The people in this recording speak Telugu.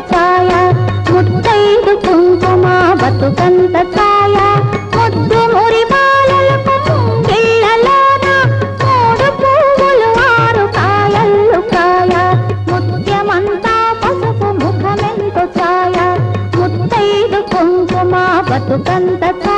ఛాయ ముత్తైదు కుంకుమ బతుకంత ఛాయ. ముద్దు మురి బాలలకు ముంగిళ్ళలోన మూడు పువ్వులు ఆరు కాయలు కాయ. ముత్యమంతా పసుపు ముఖమెంతో ఛాయ. ముత్తైదు కుంకుమ బతుకంత